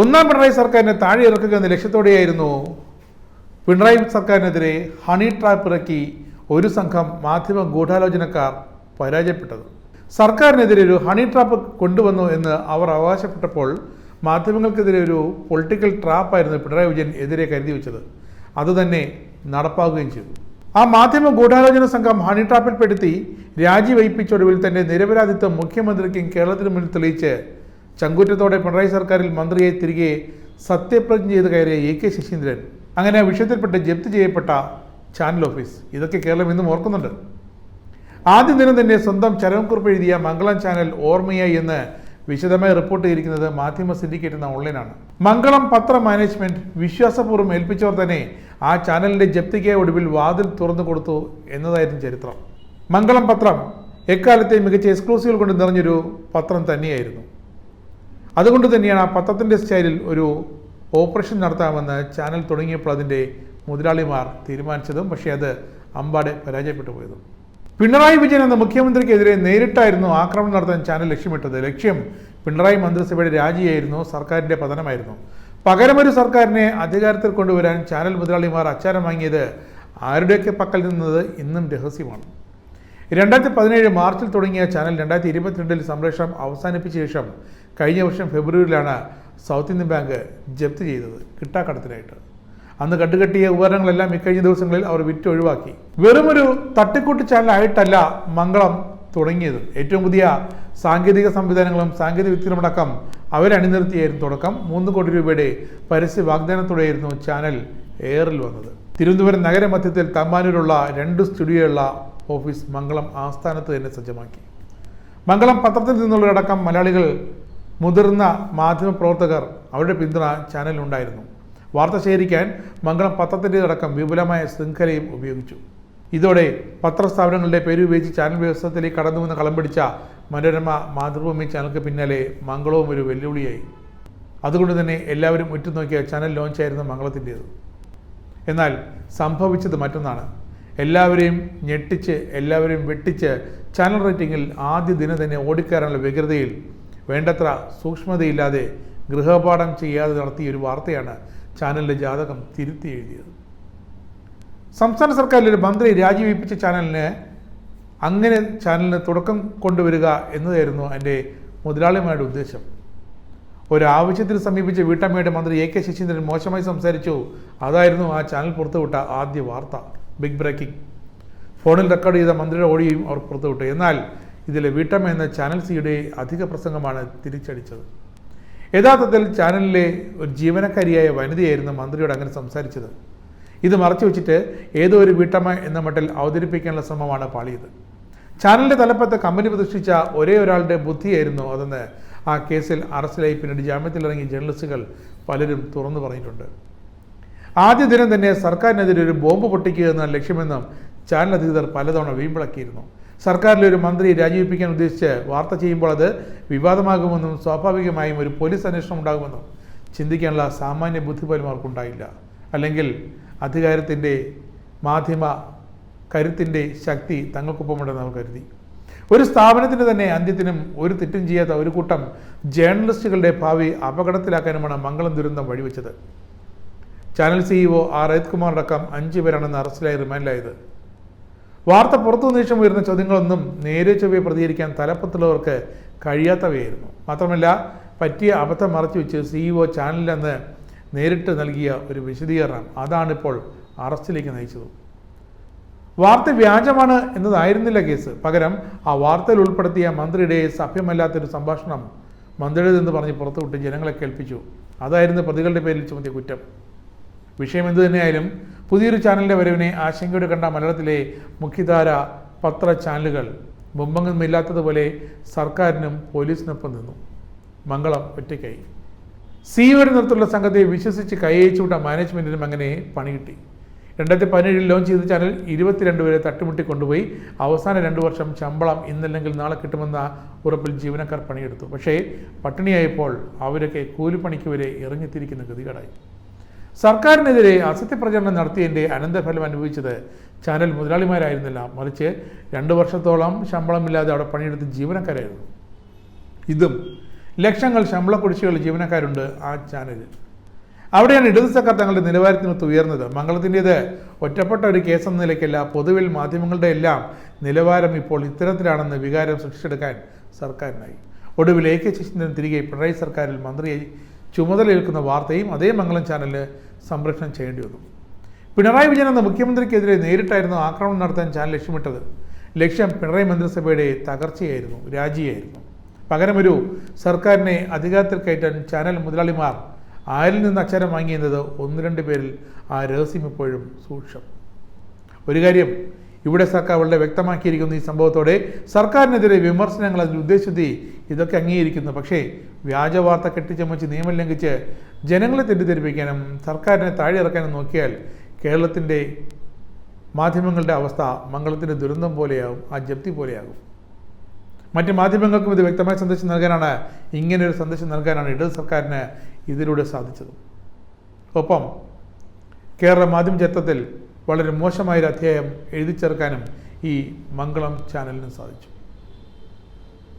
ഒന്നാം പിണറായി സർക്കാരിനെ താഴെ ഇറക്കുക എന്ന ലക്ഷ്യത്തോടെയായിരുന്നു പിണറായി സർക്കാരിനെതിരെ ഹണി ട്രാപ്പ് ഇറക്കി ഒരു സംഘം മാധ്യമ ഗൂഢാലോചനക്കാർ പരാജയപ്പെട്ടത്. സർക്കാരിനെതിരെ ഒരു ഹണി ട്രാപ്പ് കൊണ്ടുവന്നു എന്ന് അവർ അവകാശപ്പെട്ടപ്പോൾ മാധ്യമങ്ങൾക്കെതിരെ ഒരു പൊളിറ്റിക്കൽ ട്രാപ്പായിരുന്നു പിണറായി വിജയൻ എതിരെ കരുതി വെച്ചത്. അതുതന്നെ നടപ്പാക്കുകയും ചെയ്തു. ആ മാധ്യമ ഗൂഢാലോചന സംഘം ഹണി ട്രാപ്പിൽപ്പെടുത്തി രാജിവയ്പ്പിച്ചൊടുവിൽ തന്റെ നിരപരാധിത്വം മുഖ്യമന്ത്രിക്കും കേരളത്തിനു മുന്നിൽ തെളിയിച്ച് ചങ്കൂറ്റത്തോടെ പിണറായി സർക്കാരിൽ മന്ത്രിയെ തിരികെ സത്യപ്രതിജ്ഞ ചെയ്ത് കയറിയ എ കെ ശശീന്ദ്രൻ. അങ്ങനെ ആ വിഷയത്തിൽപ്പെട്ട് ജപ്തി ചെയ്യപ്പെട്ട ചാനൽ ഓഫീസ്. ഇതൊക്കെ കേരളം ഇന്നും ഓർക്കുന്നുണ്ട്. ആദ്യ ദിനം തന്നെ സ്വന്തം ചരമക്കുറിപ്പ് എഴുതിയ മംഗളം ചാനൽ ഓർമ്മയായി എന്ന് വിശദമായി റിപ്പോർട്ട് ചെയ്തിരിക്കുന്നത് മാധ്യമ സിൻഡിക്കേറ്റ് എന്ന ഓൺലൈനാണ്. മംഗളം പത്ര മാനേജ്മെന്റ് വിശ്വാസപൂർവം ഏൽപ്പിച്ചവർ തന്നെ ആ ചാനലിന്റെ ജപ്തിക്ക് ഒടുവിൽ വാതിൽ തുറന്നു കൊടുത്തു എന്നതായിരുന്നു ചരിത്രം. മംഗളം പത്രം എക്കാലത്തെ മികച്ച എക്സ്ക്ലൂസീവുകൾ കൊണ്ട് നിറഞ്ഞൊരു പത്രം തന്നെയായിരുന്നു. അതുകൊണ്ട് തന്നെയാണ് ആ പത്രത്തിന്റെ സ്റ്റൈലിൽ ഒരു ഓപ്പറേഷൻ നടത്താമെന്ന് ചാനൽ തുടങ്ങിയപ്പോൾ അതിന്റെ മുതലാളിമാർ തീരുമാനിച്ചതും പക്ഷേ അത് അമ്പാടെ പരാജയപ്പെട്ടു പോയതും. പിണറായി വിജയൻ എന്ന മുഖ്യമന്ത്രിക്കെതിരെ നേരിട്ടായിരുന്നു ആക്രമണം നടത്താൻ ചാനൽ ലക്ഷ്യമിട്ടത്. ലക്ഷ്യം പിണറായി മന്ത്രിസഭയുടെ രാജിയായിരുന്നു സർക്കാരിന്റെ പതനമായിരുന്നു. പകരമൊരു സർക്കാരിനെ അധികാരത്തിൽ കൊണ്ടുവരാൻ ചാനൽ മുതലാളിമാർ അച്ചാരം വാങ്ങിയത് ആരുടെയൊക്കെ പക്കൽ നിന്നത് ഇന്നും രഹസ്യമാണ്. രണ്ടായിരത്തി പതിനേഴ് മാർച്ചിൽ തുടങ്ങിയ ചാനൽ രണ്ടായിരത്തി ഇരുപത്തിരണ്ടിൽ സംപ്രേഷണം അവസാനിപ്പിച്ച ശേഷം കഴിഞ്ഞ വർഷം ഫെബ്രുവരിയിലാണ് സൗത്ത് ഇന്ത്യൻ ബാങ്ക് ജപ്തി ചെയ്തത് കിട്ടാക്കടത്തിനായിട്ട്. അന്ന് കണ്ടുകെട്ടിയ ഉപകരണങ്ങളെല്ലാം ഇക്കഴിഞ്ഞ ദിവസങ്ങളിൽ അവർ വിറ്റ് ഒഴിവാക്കി. വെറുമൊരു തട്ടിക്കൂട്ട് ചാനലായിട്ടല്ല മംഗളം തുടങ്ങിയത്. ഏറ്റവും പുതിയ സാങ്കേതിക സംവിധാനങ്ങളും സാങ്കേതിക വിദ്യകളുമടക്കം അവരണിനിർത്തിയായിരുന്നു തുടക്കം. മൂന്ന് കോടി രൂപയുടെ പരസ്യ വാഗ്ദാനത്തോടെയായിരുന്നു ചാനൽ എയറിൽ വന്നത്. തിരുവനന്തപുരം നഗരമധ്യത്തിൽ തമ്പാനൂരുള്ള രണ്ട് സ്റ്റുഡിയോയുള്ള ഓഫീസ് മംഗളം ആസ്ഥാനത്ത് തന്നെ സജ്ജമാക്കി. മംഗളം പത്രത്തിൽ നിന്നുള്ളടക്കം മലയാളികൾ മുതിർന്ന മാധ്യമ പ്രവർത്തകർ അവരുടെ പിന്തുണ ചാനലിനുണ്ടായിരുന്നു വാർത്ത ശേഖരിക്കാൻ മംഗളം പത്രത്തിന്റെ അടക്കം വിപുലമായ ശൃംഖലയും ഉപയോഗിച്ചു. ഇതോടെ പത്രസ്ഥാപനങ്ങളുടെ പേര് ഉപയോഗിച്ച് ചാനൽ വ്യവസ്ഥയിലേക്ക് കടന്നുവെന്ന് കളം പിടിച്ച മനോരമ മാതൃഭൂമി ചാനലിന് പിന്നാലെ മംഗളവും ഒരു വെല്ലുവിളിയായി. അതുകൊണ്ട് തന്നെ എല്ലാവരും ഉറ്റുനോക്കിയ ചാനൽ ലോഞ്ച് ലോഞ്ചായിരുന്നു മംഗളത്തിന്റേത്. എന്നാൽ സംഭവിച്ചത് മറ്റൊന്നാണ്. എല്ലാവരെയും ഞെട്ടിച്ച് എല്ലാവരെയും വെട്ടിച്ച് ചാനൽ റേറ്റിംഗിൽ ആദ്യ ദിനം തന്നെ ഓടിക്കയറാനുള്ള വ്യഗ്രതയിൽ വേണ്ടത്ര സൂക്ഷ്മതയില്ലാതെ ഗൃഹപാഠം ചെയ്യാതെ നടത്തിയ ഒരു വാർത്തയാണ് ചാനലിന്റെ ജാതകം തിരുത്തി എഴുതിയത്. സംസ്ഥാന സർക്കാരിൽ ഒരു മന്ത്രി രാജിവെപ്പിച്ച ചാനലിന് അങ്ങനെ ചാനലിന് തുടക്കം കൊണ്ടുവരിക എന്നതായിരുന്നു എന്റെ മുതലാളിമാരുടെ ഉദ്ദേശം. ഒരാവശ്യത്തിന് സമീപിച്ച വീട്ടമ്മയുടെ മന്ത്രി എ കെ ശശീന്ദ്രൻ മോശമായി സംസാരിച്ചു. അതായിരുന്നു ആ ചാനൽ പുറത്തുവിട്ട ആദ്യ വാർത്ത. Big breaking. ഫോണിൽ റെക്കോർഡ് ചെയ്ത മന്ത്രിയുടെ ഓഡിയോയും അവർ പുറത്തുവിട്ടു. എന്നാൽ ഇതിലെ വീട്ടമ്മ എന്ന ചാനൽ സിയുടെ അധിക പ്രസംഗമാണ് തിരിച്ചടിച്ചത്. യഥാർത്ഥത്തിൽ ചാനലിലെ ഒരു ജീവനക്കാരിയായ വനിതയായിരുന്നു മന്ത്രിയോട് അങ്ങനെ സംസാരിച്ചത്. ഇത് മറച്ചു വെച്ചിട്ട് ഏതോ ഒരു വീട്ടമ്മ എന്ന മട്ടിൽ അവതരിപ്പിക്കാനുള്ള ശ്രമമാണ് പാളിയത്. ചാനലിന്റെ തലപ്പത്ത് കമ്പനി പ്രതിഷ്ഠിച്ച ഒരേ ഒരാളുടെ ബുദ്ധിയായിരുന്നു അതെന്ന് ആ കേസിൽ അറസ്റ്റിലായി പിന്നീട് ജാമ്യത്തിലിറങ്ങിയ ജേർണലിസ്റ്റുകൾ പലരും തുറന്നു പറഞ്ഞിട്ടുണ്ട്. ആദ്യ ദിനം തന്നെ സർക്കാരിനെതിരെ ഒരു ബോംബ് പൊട്ടിക്കുക എന്ന ലക്ഷ്യമെന്നും ചാനൽ അധികൃതർ പലതവണ വീമ്പിളക്കിയിരുന്നു. സർക്കാരിലെ ഒരു മന്ത്രി രാജിവെപ്പിക്കാൻ ഉദ്ദേശിച്ച് വാർത്ത ചെയ്യുമ്പോൾ അത് വിവാദമാകുമെന്നും സ്വാഭാവികമായും ഒരു പോലീസ് അന്വേഷണം ഉണ്ടാകുമെന്നും ചിന്തിക്കാനുള്ള സാമാന്യ ബുദ്ധി പോലും അവർക്കുണ്ടായില്ല അല്ലെങ്കിൽ അധികാരത്തിന്റെ മാധ്യമ കരുത്തിന്റെ ശക്തി തങ്ങൾക്കൊപ്പമുണ്ടെന്ന് അവർ കരുതി. ഒരു സ്ഥാപനത്തിന് തന്നെ അന്ത്യത്തിനും ഒരു തെറ്റും ചെയ്യാത്ത ഒരു കൂട്ടം ജേർണലിസ്റ്റുകളുടെ ഭാവി അപകടത്തിലാക്കാനുമാണ് മംഗളം ദുരന്തം വഴിവെച്ചത്. Channel CEO R Ajith Kumar അടക്കം അഞ്ചു പേരാണെന്ന് അറസ്റ്റിലായി റിമാൻഡിലായത്. വാർത്ത പുറത്തു നിമിഷം ഉയർന്ന ചോദ്യങ്ങളൊന്നും നേരെ ചൊവ്വയെ പ്രതികരിക്കാൻ തലപ്പത്തുള്ളവർക്ക് കഴിയാത്തവയായിരുന്നു. മാത്രമല്ല പറ്റിയ അബദ്ധം മറച്ചു വെച്ച് സിഇഒ ചാനലിലെന്ന് നേരിട്ട് നൽകിയ ഒരു വിശദീകരണം അതാണിപ്പോൾ അറസ്റ്റിലേക്ക് നയിച്ചത്. വാർത്ത വ്യാജമാണ് എന്നതായിരുന്നില്ല കേസ്. പകരം ആ വാർത്തയിൽ ഉൾപ്പെടുത്തിയ മന്ത്രിയുടെ സഭ്യമല്ലാത്തൊരു സംഭാഷണം മന്ത്രിയുടേതെന്ന് പറഞ്ഞ് പുറത്തുവിട്ട് ജനങ്ങളെ കേൾപ്പിച്ചു. അതായിരുന്നു പ്രതികളുടെ പേരിൽ ചുമത്തിയ കുറ്റം. വിഷയം എന്തു തന്നെയായാലും പുതിയൊരു ചാനലിന്റെ വരവിനെ ആശങ്കയോടെ കണ്ട മലയാളത്തിലെ മുഖ്യധാര പത്ര ചാനലുകൾ. മുമ്പങ്ങുമില്ലാത്തതുപോലെ സർക്കാരിനും പോലീസിനൊപ്പം നിന്നു. മംഗളം ഒറ്റയ്ക്കായി. സിഇഒയുടെ നിർത്തുള്ള സംഘത്തെ വിശ്വസിച്ച് കൈയച്ചുവിട്ട മാനേജ്മെന്റിനും അങ്ങനെ പണി കിട്ടി രണ്ടായിരത്തി പതിനേഴിൽ ലോഞ്ച് ചെയ്ത ചാനൽ ഇരുപത്തിരണ്ട് വരെ തട്ടിമുട്ടി കൊണ്ടുപോയി. അവസാന രണ്ട് വർഷം ശമ്പളം ഇന്നല്ലെങ്കിൽ നാളെ കിട്ടുമെന്ന ഉറപ്പിൽ ജീവനക്കാർ പണിയെടുത്തു. പക്ഷേ പട്ടിണിയായപ്പോൾ അവരൊക്കെ കൂലിപ്പണിക്ക് വരെ ഇറങ്ങിത്തിരിക്കുന്ന ഗതികേടായി. സർക്കാരിനെതിരെ അസത്യപ്രചരണം നടത്തിയതിന്റെ അനന്തഫലം അനുഭവിച്ചത് ചാനൽ മുതലാളിമാരായിരുന്നില്ല. മറിച്ച് രണ്ട് വർഷത്തോളം ശമ്പളമില്ലാതെ അവിടെ പണിയെടുത്ത് ജീവനക്കാരായിരുന്നു. ഇതും ലക്ഷങ്ങൾ ശമ്പള കുടിശ്ശികൾ ജീവനക്കാരുണ്ട് ആ ചാനലിൽ. അവിടെയാണ് ഇടതു സർക്കാർ തങ്ങളുടെ നിലവാരത്തിനൊത്ത് ഉയർന്നത്. മംഗളത്തിന്റേത് ഒറ്റപ്പെട്ട ഒരു കേസെന്ന നിലയ്ക്കല്ല. പൊതുവിൽ മാധ്യമങ്ങളുടെ എല്ലാം നിലവാരം ഇപ്പോൾ ഇത്തരത്തിലാണെന്ന് വികാരം സൃഷ്ടിച്ചെടുക്കാൻ സർക്കാരിനായി. ഒടുവിൽ എ കെ ശശീന്ദ്രൻ തിരികെ പിണറായി സർക്കാരിൽ മന്ത്രിയായി ചുമതലയേൽക്കുന്ന വാർത്തയും അതേ മംഗളം ചാനലിൽ സംപ്രേഷണം ചെയ്യേണ്ടി വന്നു. പിണറായി വിജയൻ എന്ന മുഖ്യമന്ത്രിക്കെതിരെ നേരിട്ടായിരുന്നു ആക്രമണം നടത്താൻ ചാനൽ ലക്ഷ്യമിട്ടത്. ലക്ഷ്യം പിണറായി മന്ത്രിസഭയുടെ തകർച്ചയായിരുന്നു രാജിയായിരുന്നു. പകരമൊരു സർക്കാരിനെ അധികാരത്തിൽ കയറ്റാൻ ചാനൽ മുതലാളിമാർ ആരിൽ നിന്ന് അക്ഷരം വാങ്ങിയെന്നത് ഒന്ന് രണ്ട് പേരിൽ ആ രഹസ്യം ഇപ്പോഴും സൂക്ഷം ഒരു കാര്യം ഇവിടെ സർക്കാർ വളരെ വ്യക്തമാക്കിയിരിക്കുന്ന ഈ സംഭവത്തോടെ. സർക്കാരിനെതിരെ വിമർശനങ്ങൾ അതിൽ ഉദ്ദേശിച്ചതി ഇതൊക്കെ അംഗീകരിക്കുന്നു. പക്ഷേ വ്യാജ വാർത്ത കെട്ടിച്ചമച്ച് നിയമം ലംഘിച്ച് ജനങ്ങളെ തെറ്റിദ്ധരിപ്പിക്കാനും സർക്കാരിനെ താഴെ ഇറക്കാനും നോക്കിയാൽ കേരളത്തിന്റെ മാധ്യമങ്ങളുടെ അവസ്ഥ മംഗളത്തിന്റെ ദുരന്തം പോലെയാകും ആ ജപ്തി പോലെയാകും. മറ്റ് മാധ്യമങ്ങൾക്കും ഇത് വ്യക്തമായ സന്ദേശം നൽകാനാണ് ഇങ്ങനെ ഒരു സന്ദേശം നൽകാനാണ് ഇടത് സർക്കാരിന് ഇതിലൂടെ സാധിച്ചത്. ഒപ്പം കേരള മാധ്യമ ചരിത്രത്തിൽ വളരെ മോശമായൊരു അധ്യായം എഴുതി ചേർക്കാനും ഈ മംഗളം ചാനലിന് സാധിച്ചു.